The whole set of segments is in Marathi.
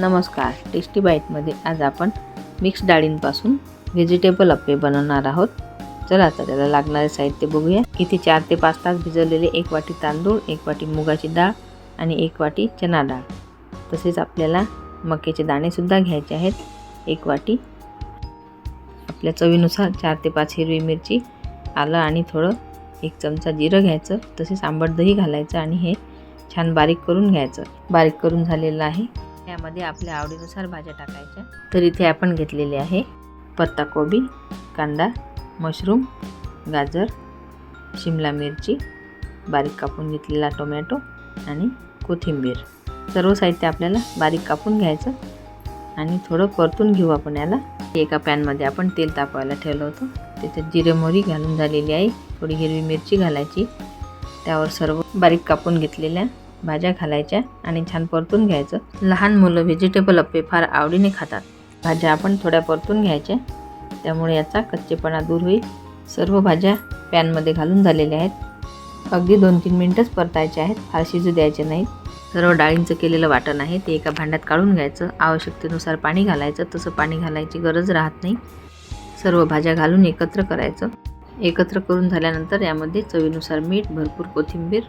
नमस्कार टेस्टी बाईटमध्ये आज आपण मिक्स डाळींपासून व्हेजिटेबल अप्पे बनवणार आहोत. चला आता त्याला लागणारे साहित्य बघूया. इथे चार ते पाच तास भिजवलेले एक वाटी तांदूळ एक वाटी मुगाची डाळ आणि एक वाटी चना डाळ. तसेच आपल्याला मक्याचे दाणेसुद्धा घ्यायचे आहेत. एक वाटी आपल्या चवीनुसार चार ते पाच हिरवी मिरची आलं आणि थोडं एक चमचा जिरं घ्यायचं. तसेच आंबट दही घालायचं आणि हे छान बारीक करून घ्यायचं. बारीक करून झालेलं आहे. यामध्ये आपल्या आवडीनुसार भाज्या टाकायच्या. तर इथे आपण घेतलेले आहे पत्ताकोबी कांदा मशरूम गाजर शिमला मिरची बारीक कापून घेतलेला टोमॅटो आणि कोथिंबीर. सर्व साहित्य आपल्याला बारीक कापून घ्यायचं आणि थोडं परतून घेऊ आपण याला. एका पॅनमध्ये आपण तेल तापवायला ठेवलं होतं. त्याच्यात जिरे मोहरी घालून झालेली आहे. थोडी हिरवी मिरची घालायची. त्यावर सर्व बारीक कापून घेतलेल्या भाज्या घालायच्या आणि छान परतून घ्यायचं. लहान मुलं व्हेजिटेबल अप्पे फार आवडीने खातात. भाज्या आपण थोड्या परतून घ्यायच्या. त्यामुळे याचा कच्चेपणा दूर होईल. सर्व भाज्या पॅनमध्ये घालून झालेल्या आहेत. अगदी दोन तीन मिनटंच परतायचे आहेत. फार शिजू द्यायचे नाहीत. सर्व डाळींचं केलेलं वाटण आहे. ते एका भांड्यात काढून घ्यायचं. आवश्यकतेनुसार पाणी घालायचं. तसं पाणी घालायची गरज राहत नाही. सर्व भाज्या घालून एकत्र करायचं. एकत्र करून झाल्यानंतर यामध्ये चवीनुसार मीठ भरपूर कोथिंबीर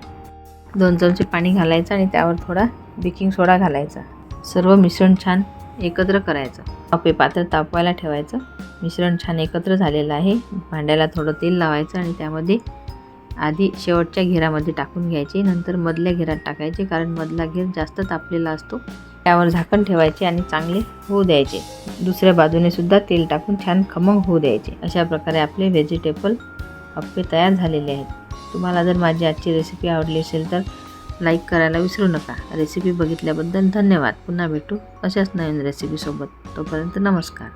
दोन चमचे पाणी घालायचं आणि त्यावर थोडा बेकिंग सोडा घालायचा. सर्व मिश्रण छान एकत्र करायचं. अप्पे पात्र तापवायला ठेवायचं. मिश्रण छान एकत्र झालेलं आहे. भांड्याला थोडं तेल लावायचं आणि त्यामध्ये आधी शेवटच्या घेरामध्ये टाकून घ्यायचे. नंतर मधल्या घेरात टाकायचे कारण मधला घेर जास्त तापलेला असतो. त्यावर झाकण ठेवायचे आणि चांगले होऊ द्यायचे. दुसऱ्या बाजूने सुद्धा तेल टाकून छान खमंग होऊ द्यायचे. अशा प्रकारे आपले व्हेजिटेबल अप्पे तयार झालेले आहेत. तुम्हाला जर माझी आजची रेसिपी आवडली असेल तर लाईक करायला विसरू नका. रेसिपी बघितल्याबद्दल धन्यवाद. पुन्हा भेटू अशाच नवीन रेसिपीसोबत तोपर्यंत नमस्कार.